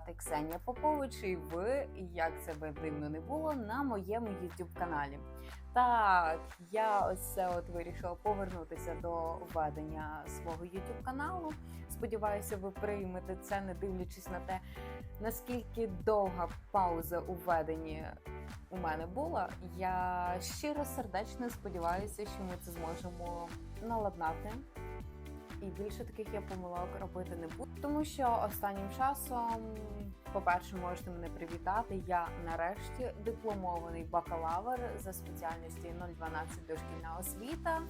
звати Ксенія Попович, і ви, як це би дивно не було, на моєму youtube каналі. Так, я ось це от вирішила повернутися до ведення свого youtube каналу. Сподіваюся, ви приймете це, не дивлячись на те, наскільки довга пауза у веденні у мене була. Я щиро сердечно сподіваюся, що ми це зможемо наладнати. І більше таких я помилок робити не буду. Тому що останнім часом, по-перше, можете мене привітати. Я нарешті дипломований бакалавр за спеціальністю 012 дошкільна освіта.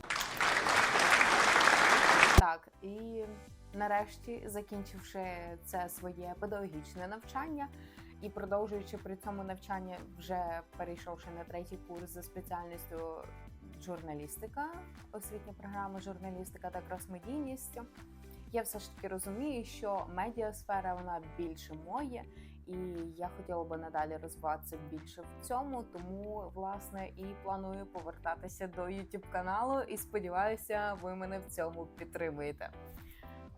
Так, і нарешті, закінчивши це своє педагогічне навчання і продовжуючи при цьому навчання, вже перейшовши на третій курс за спеціальністю журналістика, освітня програма журналістика та кросмедійність. Я все ж таки розумію, що медіасфера вона більше моє, і я хотіла би надалі розвиватися більше в цьому. Тому власне і планую повертатися до youtube каналу і сподіваюся, ви мене в цьому підтримуєте.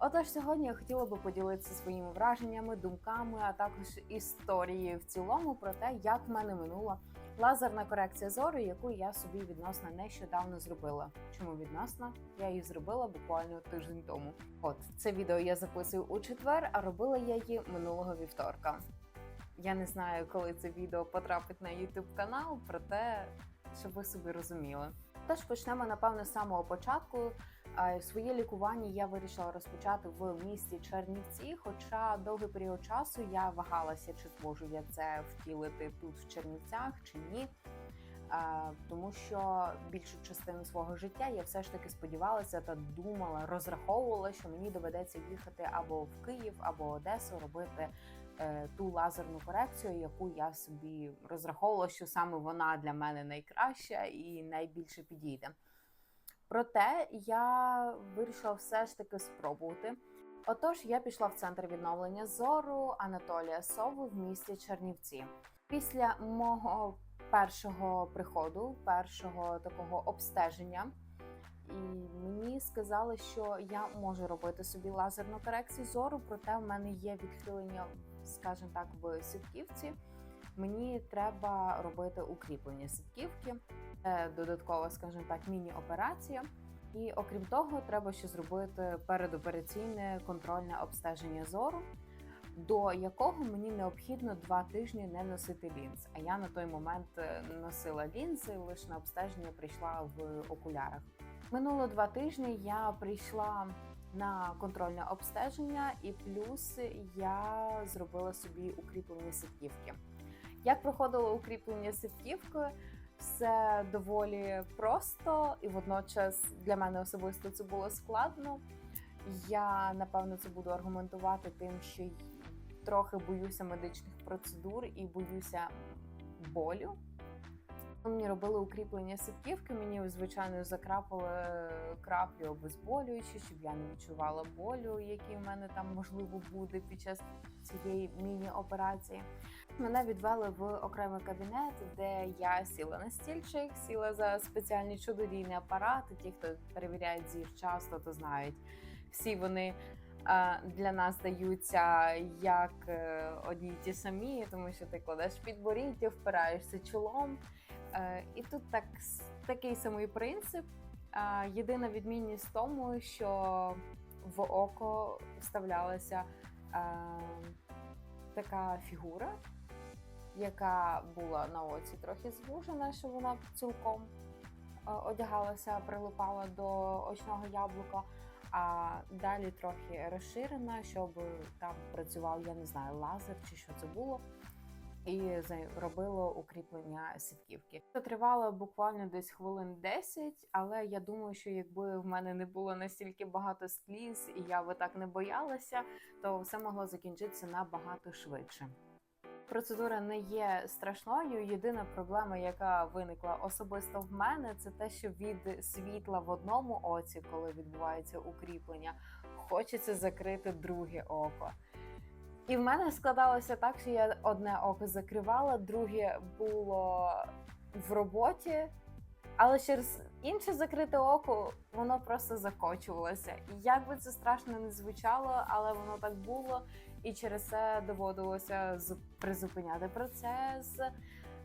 Отож, сьогодні я хотіла би поділитися своїми враженнями, думками, а також історією в цілому про те, як в мене минула лазерна корекція зору, яку я собі відносно нещодавно зробила. Чому відносно? Я її зробила буквально тиждень тому. От це відео я записую у четвер, а робила я її минулого вівторка. Я не знаю, коли це відео потрапить на YouTube канал, проте щоб ви собі розуміли. Тож почнемо напевно з самого початку. А Своє лікування я вирішила розпочати в місті Чернівці. Хоча довгий період часу я вагалася, чи зможу я це втілити тут в Чернівцях чи ні. Тому що більшу частину свого життя я все ж таки сподівалася та думала, розраховувала, що мені доведеться їхати або в Київ, або Одесу робити е, ту лазерну корекцію, яку я собі розраховувала, що саме вона для мене найкраща і найбільше підійде. Проте я вирішила все ж таки спробувати. Отож, я пішла в центр відновлення зору Анатолія Сови в місті Чернівці. Після мого першого приходу, першого такого обстеження, і мені сказали, що я можу робити собі лазерну корекцію зору, проте в мене є відхилення, скажімо так, в сітківці. Мені треба робити укріплення сітківки. Це додаткова, скажімо так, міні-операція. І окрім того, треба ще зробити передопераційне контрольне обстеження зору, до якого мені необхідно два тижні не носити лінз. А я на той момент е, носила лінзи, лише на обстеження прийшла в окулярах. Минуло два тижні. Я прийшла на контрольне обстеження, і плюс я зробила собі укріплення сітківки. Як проходило укріплення сітківкою? Все доволі просто, і водночас для мене особисто це було складно. Я напевно це буду аргументувати тим, що трохи боюся медичних процедур і боюся болю. Мені робили укріплення сітківки, мені звичайно закрапали краплі обезболюючі, щоб я не відчувала болю, який в мене там можливо буде під час цієї міні-операції. Мене відвели в окремий кабінет, де я сіла на стільчик, сіла за спеціальні чудодійні апарати. Ті, хто перевіряють зір часто, то знають всі вони. Для нас даються як е, одні ті самі, тому що ти кладеш підборіддя, впираєшся чолом. Е, І тут так, такий самий принцип. Єдина відмінність в тому, що в око вставлялася така фігура, яка була на оці трохи звужена, що вона цілком одягалася, прилипала до очного яблука. А далі трохи розширена, щоб там працював, я не знаю, лазер чи що це було, і робило укріплення сітківки. Це тривало буквально десь хвилин 10, але я думаю, що якби в мене не було настільки багато сліз, і я би так не боялася, то все могло закінчитися набагато швидше. Процедура не є страшною. Єдина проблема, яка виникла особисто в мене, це те, що від світла в одному оці, коли відбувається укріплення, хочеться закрити друге око. І в мене складалося так, що я одне око закривала, друге було в роботі, але через інше закрите око воно просто закочувалося. І як би це страшно не звучало, але воно так було. І через це доводилося призупиняти процес,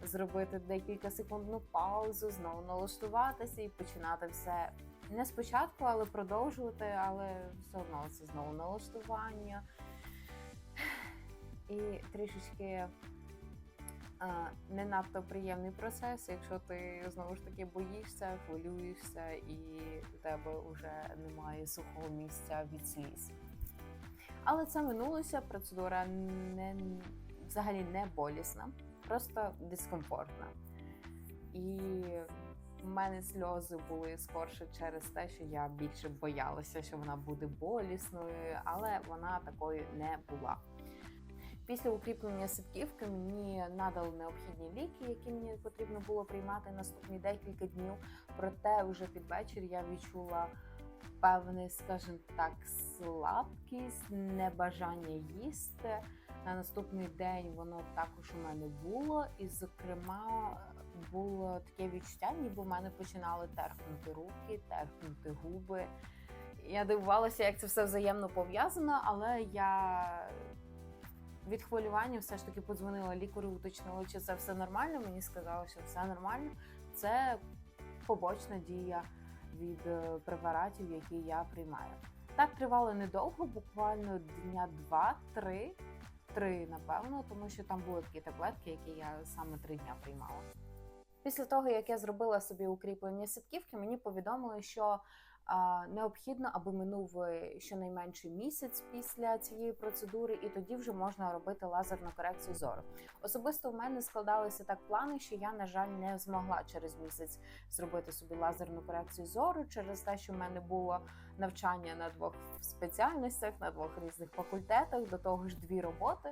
зробити декілька секундну паузу, знову налаштуватися і починати все не спочатку, але продовжувати, але все одно це знову налаштування. І трішечки а, не надто приємний процес, якщо ти знову ж таки боїшся, хвилюєшся, і у тебе вже немає сухого місця від сліз. Але це минулося, процедура не взагалі не болісна, просто дискомфортна. І в мене сльози були скорше через те, що я більше боялася, що вона буде болісною, але вона такою не була. Після укріплення ситківки мені надали необхідні ліки, які мені потрібно було приймати наступні декілька днів. Проте вже під вечір я відчула певний, скажімо так, слабкість, небажання їсти. На наступний день воно також у мене було, і, зокрема, було таке відчуття, ніби в мене починали терхнути руки, терхнути губи. Я дивувалася, як це все взаємно пов'язано, але я від хвилювання все ж таки подзвонила лікарю, уточнила, чи це все нормально. Мені сказали, що все нормально. Це побочна дія від е, препаратів, які я приймаю. Так тривало недовго, буквально дня два-три, три, напевно, тому що там були такі таблетки, які я саме три дня приймала. Після того, як я зробила собі укріплення сітківки, мені повідомили, що необхідно, аби минув е, щонайменше місяць після цієї процедури, і тоді вже можна робити лазерну корекцію зору. Особисто в мене складалися так плани, що я, на жаль, не змогла через місяць зробити собі лазерну корекцію зору через те, що в мене було навчання на двох спеціальностях, на двох різних факультетах, до того ж дві роботи.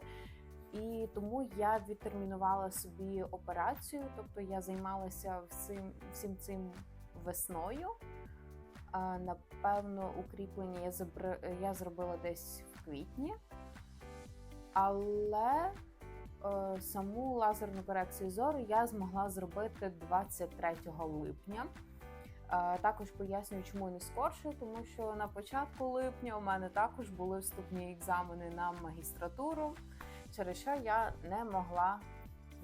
І тому я відтермінувала собі операцію, тобто я займалася всім, всім цим весною. Напевно, укріплення я, забр... я зробила десь в квітні, але е, саму лазерну корекцію зору я змогла зробити 23 липня. Е, Також пояснюю, чому не скорше, тому що на початку липня у мене також були вступні екзамени на магістратуру, через що я не могла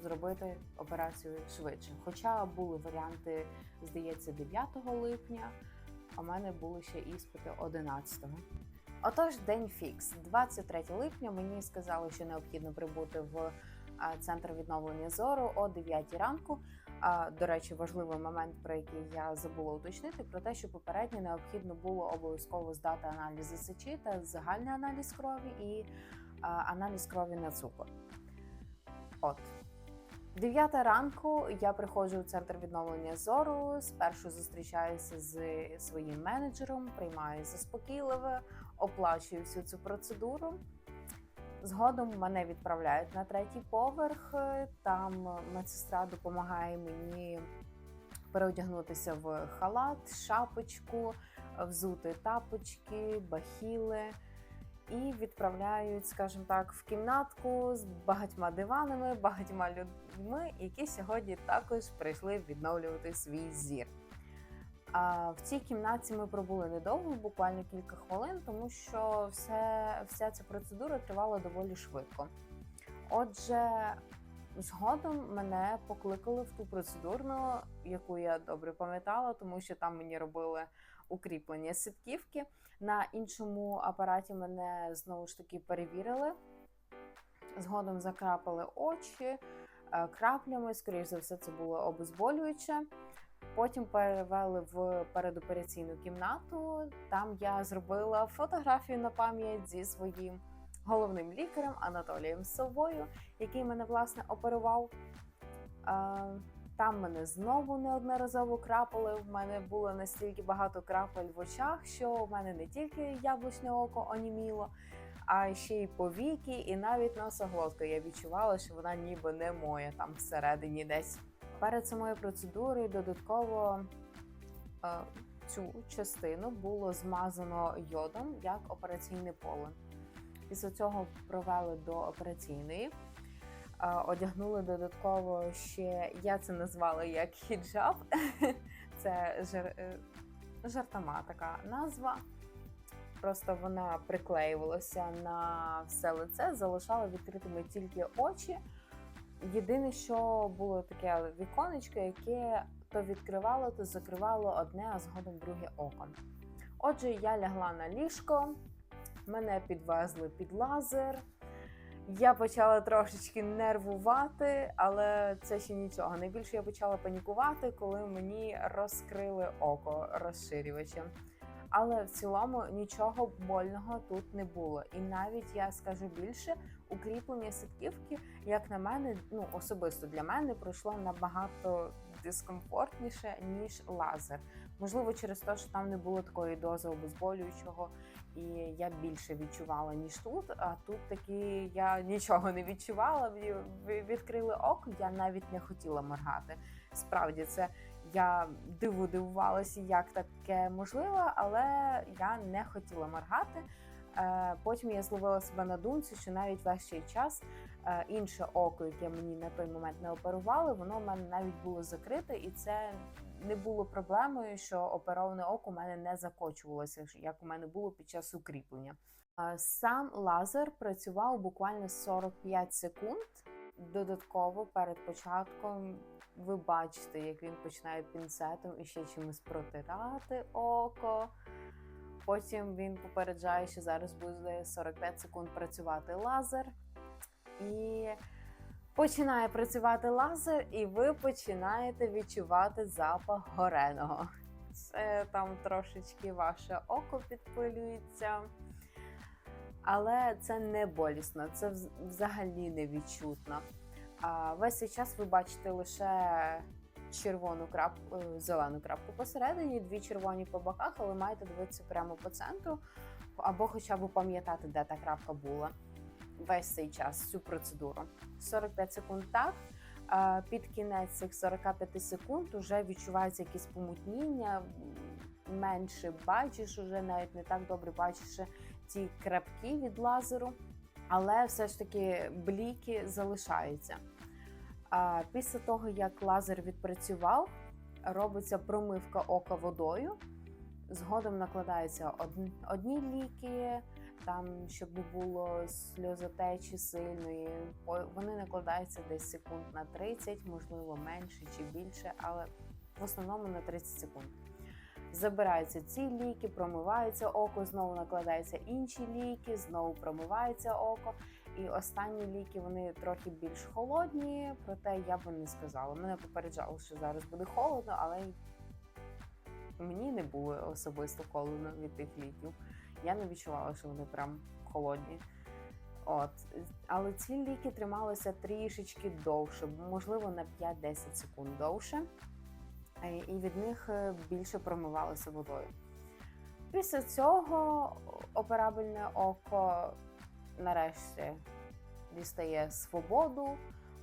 зробити операцію швидше. Хоча були варіанти, здається, 9 липня, а в мене були ще іспити 11-го. Отож, день фікс. 23 липня мені сказали, що необхідно прибути в центр відновлення зору о 9 ранку. До речі, важливий момент, про який я забула уточнити, про те, що попередньо необхідно було обов'язково здати аналізи сечі та загальний аналіз крові і аналіз крові на цукор. От. 9 ранку я приходжу в центр відновлення зору. Спершу зустрічаюся з своїм менеджером, приймаю заспокійливе, оплачую всю цю процедуру. Згодом мене відправляють на третій поверх. Там медсестра допомагає мені переодягнутися в халат, шапочку, взути тапочки, бахіли. І відправляють, скажімо так, в кімнатку з багатьма диванами, багатьма людьми, які сьогодні також прийшли відновлювати свій зір. А в цій кімнаті ми пробули недовго, буквально кілька хвилин, тому що все, вся ця процедура тривала доволі швидко. Отже, згодом мене покликали в ту процедурну, яку я добре пам'ятала, тому що там мені робили укріплення сітківки. На іншому апараті мене знову ж таки перевірили. Згодом закрапали очі краплями, скоріш за все, це було обезболююче. Потім перевели в передопераційну кімнату. Там я зробила фотографію на пам'ять зі своїм головним лікарем Анатолієм Совою, який мене власне оперував. Там мене знову неодноразово крапали. В мене було настільки багато крапель в очах, що в мене не тільки яблучне око оніміло, а ще й повіки, і навіть носоглотка. Я відчувала, що вона ніби не моя там всередині десь. Перед самою процедурою додатково е, цю частину було змазано йодом як операційне поле. Після цього провели до операційної. Одягнули додатково ще, я це назвала як хіджаб, це е, жартома така назва. Просто вона приклеювалася на все лице, залишала відкритими тільки очі. Єдине, що було таке віконечко, яке то відкривало, то закривало одне, а згодом друге око. Отже, я лягла на ліжко, мене підвезли під лазер. Я почала трошечки нервувати, але це ще нічого. Найбільше я почала панікувати, коли мені розкрили око розширювачем. Але в цілому нічого больного тут не було. І навіть я скажу більше, укріплення сітківки, як на мене, ну особисто для мене пройшло набагато дискомфортніше ніж лазер. Можливо, через те, що там не було такої дози обезболюючого, і я більше відчувала ніж тут. А тут таки я нічого не відчувала. Ві- ві- Відкрили око, я навіть не хотіла моргати. Справді, це я диву дивувалася, як таке можливо, але я не хотіла моргати. Е, Потім я зловила себе на думці, що навіть весь цей час е, інше око, яке мені на той момент не оперували, воно в мене навіть було закрите, і це не було проблемою, що опероване око у мене не закочувалося, як у мене було під час укріплення. Е, Сам лазер працював буквально 45 секунд. Додатково перед початком ви бачите, як він починає пінцетом і ще чимось протирати око. Потім він попереджає, що зараз буде 45 секунд працювати лазер. І починає працювати лазер, і ви починаєте відчувати запах гореного. Це там трошечки ваше око підпилюється. Але це не болісно, це взагалі не відчутно. А весь цей час ви бачите лише червону крапку, е, зелену крапку посередині, дві червоні по боках, але маєте дивитися прямо по центру, або хоча б пам'ятати, де та крапка була весь цей час, всю процедуру. 45 секунд так. Під кінець цих 45 секунд вже відчувається якесь помутніння, менше бачиш, уже навіть не так добре бачиш ті крапки від лазеру, але все ж таки бліки залишаються. А після того, як лазер відпрацював, робиться промивка ока водою. Згодом накладаються одні, ліки, там, щоб не було сльозотечі сильної. Вони накладаються десь секунд на 30, можливо, менше чи більше, але в основному на 30 секунд. Забираються ці ліки, промивається око, знову накладаються інші ліки, знову промивається око. І останні ліки вони трохи більш холодні, проте я би не сказала. Мене попереджали, що зараз буде холодно, але мені не було особисто холодно від тих ліків. Я не відчувала, що вони прям холодні. От. Але ці ліки трималися трішечки довше, можливо, на 5-10 секунд довше. І від них е, більше промивалося водою. Після цього операбельне око нарешті дістає свободу,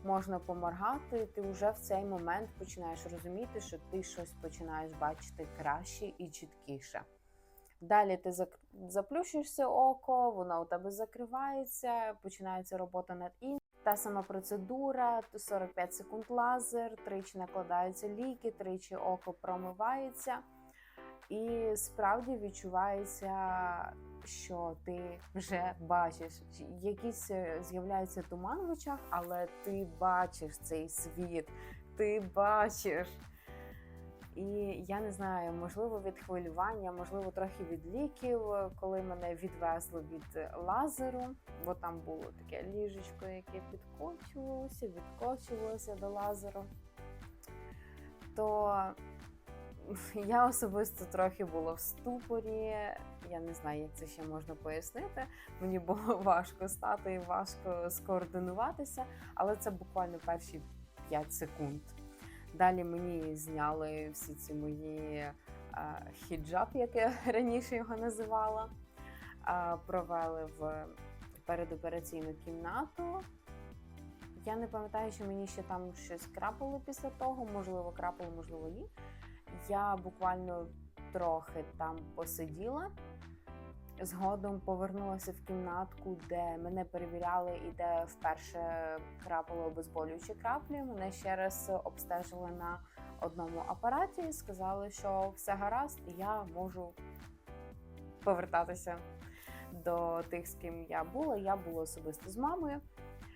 можна поморгати, ти вже в цей момент починаєш розуміти, що ти щось починаєш бачити краще і чіткіше. Далі ти заплющуєшся око, воно у тебе закривається, починається робота над іншим. Та сама процедура, 45 секунд лазер, тричі накладаються ліки, тричі око промивається. І справді відчувається, що ти вже бачиш. Якийсь е, з'являється туман в очах, але ти бачиш цей світ, ти бачиш. І я не знаю, можливо, від хвилювання, можливо, трохи від ліків, коли мене відвезли від лазеру, бо там було таке ліжечко, яке підкочувалося, відкочувалося до лазеру. То я особисто трохи була в ступорі. Я не знаю, як це ще можна пояснити. Мені було важко стати і важко скоординуватися, але це буквально перші 5 секунд. Далі мені зняли всі ці мої е, хіджаб, як я раніше його називала. Е, провели в передопераційну кімнату. Я не пам'ятаю, що мені ще там щось крапало після того, можливо, крапало, можливо, ні. Я буквально трохи там посиділа. Згодом повернулася в кімнатку, де мене перевіряли і де вперше крапали обезболюючі краплі. Мене ще раз обстежили на одному апараті і сказали, що все гаразд, і я можу повертатися до тих, з ким я була. Я була особисто з мамою.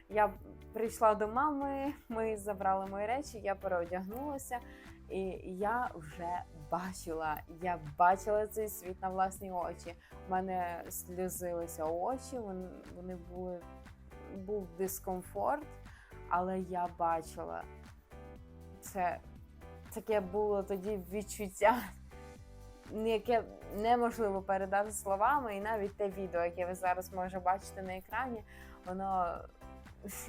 Я прийшла до мами, ми забрали мої речі, я переодягнулася, і я вже бачила. Я бачила цей світ на власні очі. У мене сльозилися очі, вони, були був дискомфорт, але я бачила це таке було тоді відчуття, яке неможливо передати словами, і навіть те відео, яке ви зараз може бачити на екрані, воно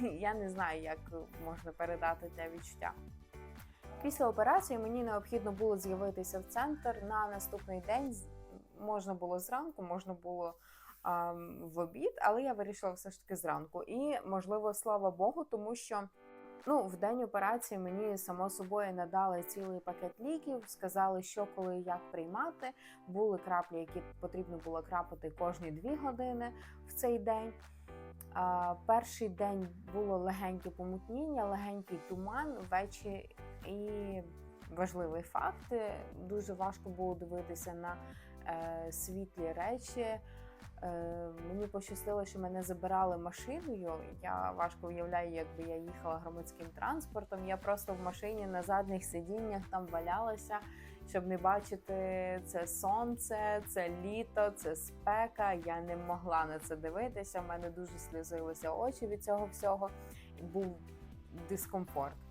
я не знаю, як можна передати те відчуття. Після операції мені необхідно було з'явитися в центр на наступний день. Можна було зранку, можна було а, в обід, але я вирішила все ж таки зранку. І можливо, слава Богу, тому що ну, в день операції мені само собою надали цілий пакет ліків, сказали, що коли і як приймати. Були краплі, які потрібно було крапати кожні дві години в цей день. А, Перший день було легеньке помутніння, легенький туман ввечері і важливий факт. Дуже важко було дивитися на е, світлі речі. Е, Мені пощастило, що мене забирали машиною. Я важко уявляю, якби я їхала громадським транспортом. Я просто в машині на задніх сидіннях там валялася, щоб не бачити це сонце, це літо, це спека. Я не могла на це дивитися. У мене дуже сльозилися очі від цього всього. Був дискомфорт.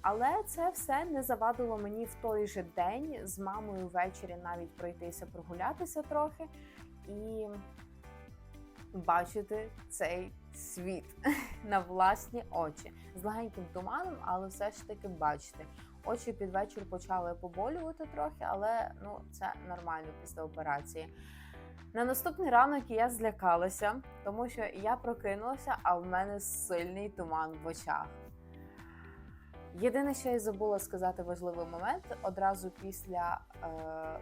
Але це все не завадило мені в той же день з мамою ввечері навіть пройтися прогулятися трохи і бачити цей світ на власні очі з легеньким туманом, але все ж таки бачити. Очі під вечір почали поболювати трохи, але ну це нормально після операції. На наступний ранок я злякалася, тому що я прокинулася, а в мене сильний туман в очах. Єдине, що я забула сказати важливий момент, одразу після е,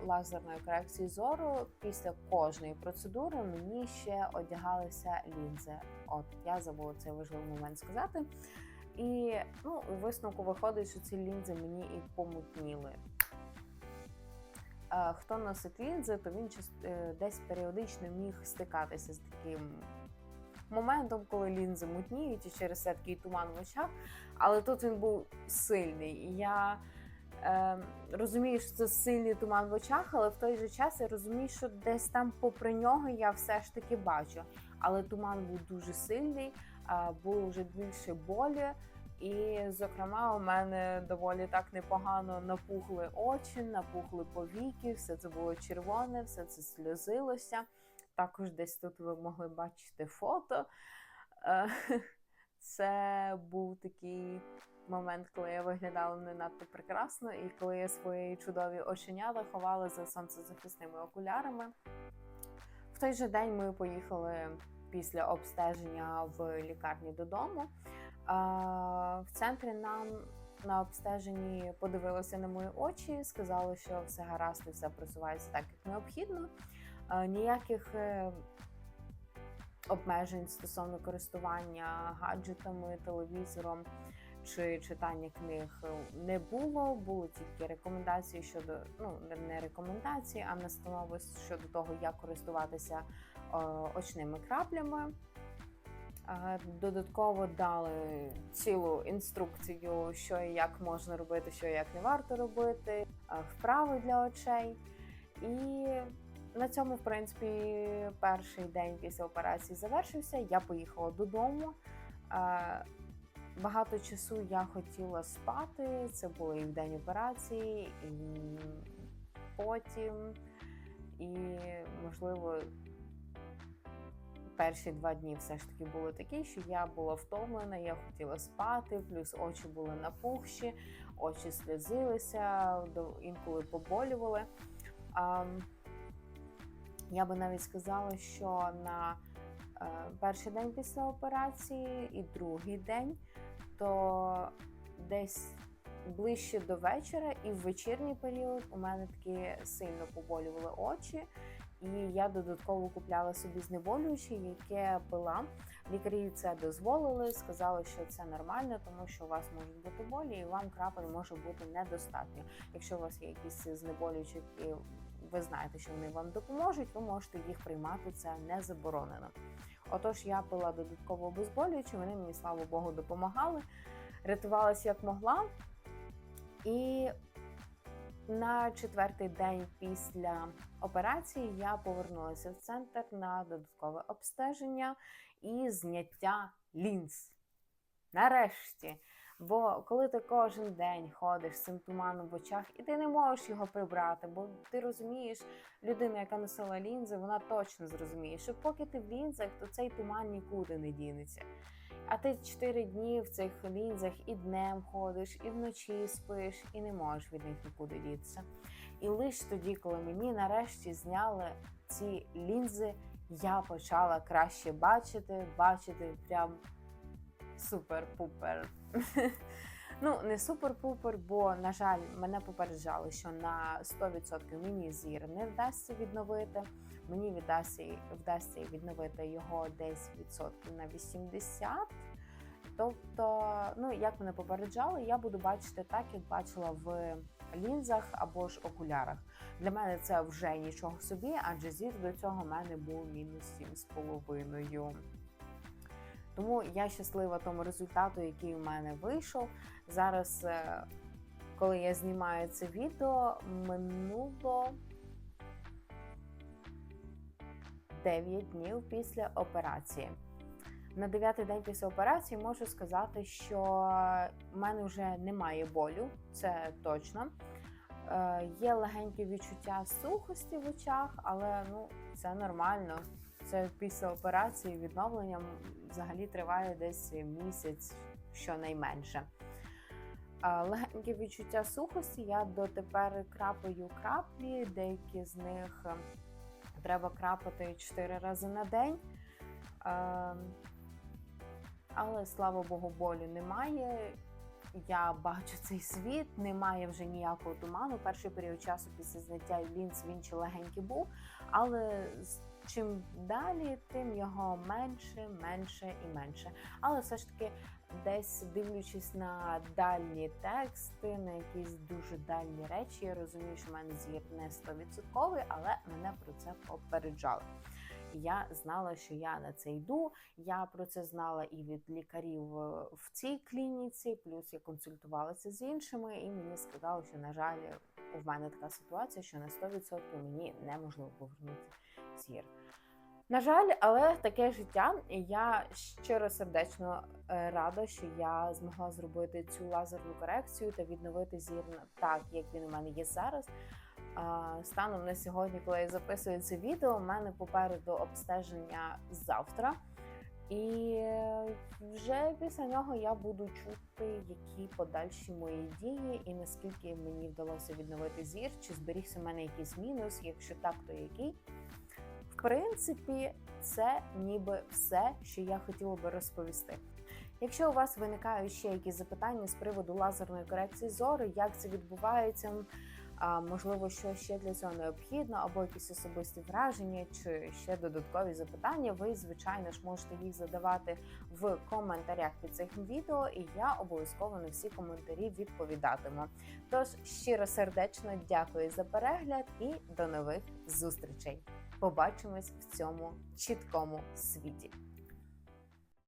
лазерної корекції зору, після кожної процедури, мені ще одягалися лінзи. От я забула цей важливий момент сказати. І ну, у висновку виходить, що ці лінзи мені і помутніли. Е, хто носить лінзи, то він е, десь періодично міг стикатися з таким моментом, коли лінзи мутніють і через це такий туман в очах. Але тут він був сильний. Я е, розумію, що це сильний туман в очах, але в той же час я розумію, що десь там, попри нього, я все ж таки бачу. Але туман був дуже сильний, е, було вже більше болі. І, зокрема, у мене доволі так непогано напухли очі, напухли повіки, все це було червоне, все це сльозилося. Також десь тут ви могли бачити фото. Це був такий момент, коли я виглядала не надто прекрасно, і коли я свої чудові оченята ховала за сонцезахисними окулярами. В той же день ми поїхали після обстеження в лікарні додому. В центрі нам на обстеженні подивилися на мої очі, сказали, що все гаразд і все просувається так, як необхідно. Ніяких е, обмежень стосовно користування гаджетами, телевізором чи читання книг не було. Були тільки рекомендації щодо ну не рекомендації, а настанови щодо того, як користуватися очними краплями. Додатково дали цілу інструкцію, що і як можна робити, що і як не варто робити, вправи для очей. І на цьому, в принципі, перший день після операції завершився. Я поїхала додому. Багато часу я хотіла спати. Це було і в день операції, і потім, і можливо. Перші два дні все ж таки були такі, що я була втомлена, я хотіла спати, плюс очі були напухші, очі сльозилися, інколи поболювали. Я би навіть сказала, що на е, перший день після операції і другий день, то десь ближче до вечора і в вечірній період у мене таки сильно поболювали очі, і я додатково купляла собі знеболюючі, яке пила. Лікарі це дозволили, сказали, що це нормально, тому що у вас можуть бути болі, і вам крапель може бути недостатньо. Якщо у вас є якісь знеболюючі, ви знаєте, що вони вам допоможуть, ви можете їх приймати. Це не заборонено. Отож, я пила додатково обезболюючи, вони мені, слава Богу, допомагали, рятувалася як могла. І на четвертий день після операції я повернулася в центр на додаткове обстеження і зняття лінз. Нарешті. Бо коли ти кожен день ходиш з цим туманом в очах, і ти не можеш його прибрати, бо ти розумієш, людина, яка носила лінзи, вона точно зрозуміє, що поки ти в лінзах, то цей туман нікуди не дінеться. А ти 4 дні в цих лінзах і днем ходиш, і вночі спиш, і не можеш від них нікуди дітися. І лише тоді, коли мені нарешті зняли ці лінзи, я почала краще бачити, бачити прям супер-пупер. Ну, не супер-пупер, бо, на жаль, мене попереджали, що на 100% мені зір не вдасться відновити. Мені вдасться, вдасться відновити його десь відсотків на 80. Тобто, ну як мене попереджали, я буду бачити так, як бачила в лінзах або ж окулярах. Для мене це вже нічого собі, адже зір до цього в мене був мінус 7,5. Тому я щаслива тому результату, який у мене вийшов. Зараз, е, коли я знімаю це відео, минуло 9 днів після операції. На дев'ятий день після операції можу сказати, що в мене вже немає болю, це точно. Е, Є легеньке відчуття сухості в очах, але ну, це нормально. Це після операції відновлення взагалі триває десь місяць, щонайменше. Легеньке відчуття сухості. Я дотепер крапаю краплі, деякі з них е, треба крапати 4 рази на день. Е, Але слава Богу, болю немає. Я бачу цей світ, немає вже ніякого туману. Перший період часу після зняття лінз він ще легенький був, але з чим далі, тим його менше, менше і менше. Але все ж таки, десь дивлячись на дальні тексти, на якісь дуже дальні речі, я розумію, що в мене зір не 100%, але мене про це попереджали. Я знала, що я на це йду. Я про це знала і від лікарів е, в цій клініці. Плюс я консультувалася з іншими, і мені сказали, що на жаль, у мене така ситуація, що на 100% мені неможливо повернути зір. На жаль, але таке життя, і я щиро сердечно е, рада, що я змогла зробити цю лазерну корекцію та відновити зір так, як він у мене є зараз. Станом на сьогодні, коли я записую це відео, у мене попереду обстеження завтра. І вже після нього я буду чути, які подальші мої дії, і наскільки мені вдалося відновити зір, чи зберігся в мене якийсь мінус, якщо так, то який. В принципі, це ніби все, що я хотіла би розповісти. Якщо у вас виникають ще якісь запитання з приводу лазерної корекції зору, як це відбувається, можливо, що ще для цього необхідно, або якісь особисті враження, чи ще додаткові запитання, ви, звичайно ж, можете їх задавати в коментарях під цим відео, і я обов'язково на всі коментарі відповідатиму. Тож щиро сердечно дякую за перегляд і до нових зустрічей! Побачимось в цьому чіткому світі.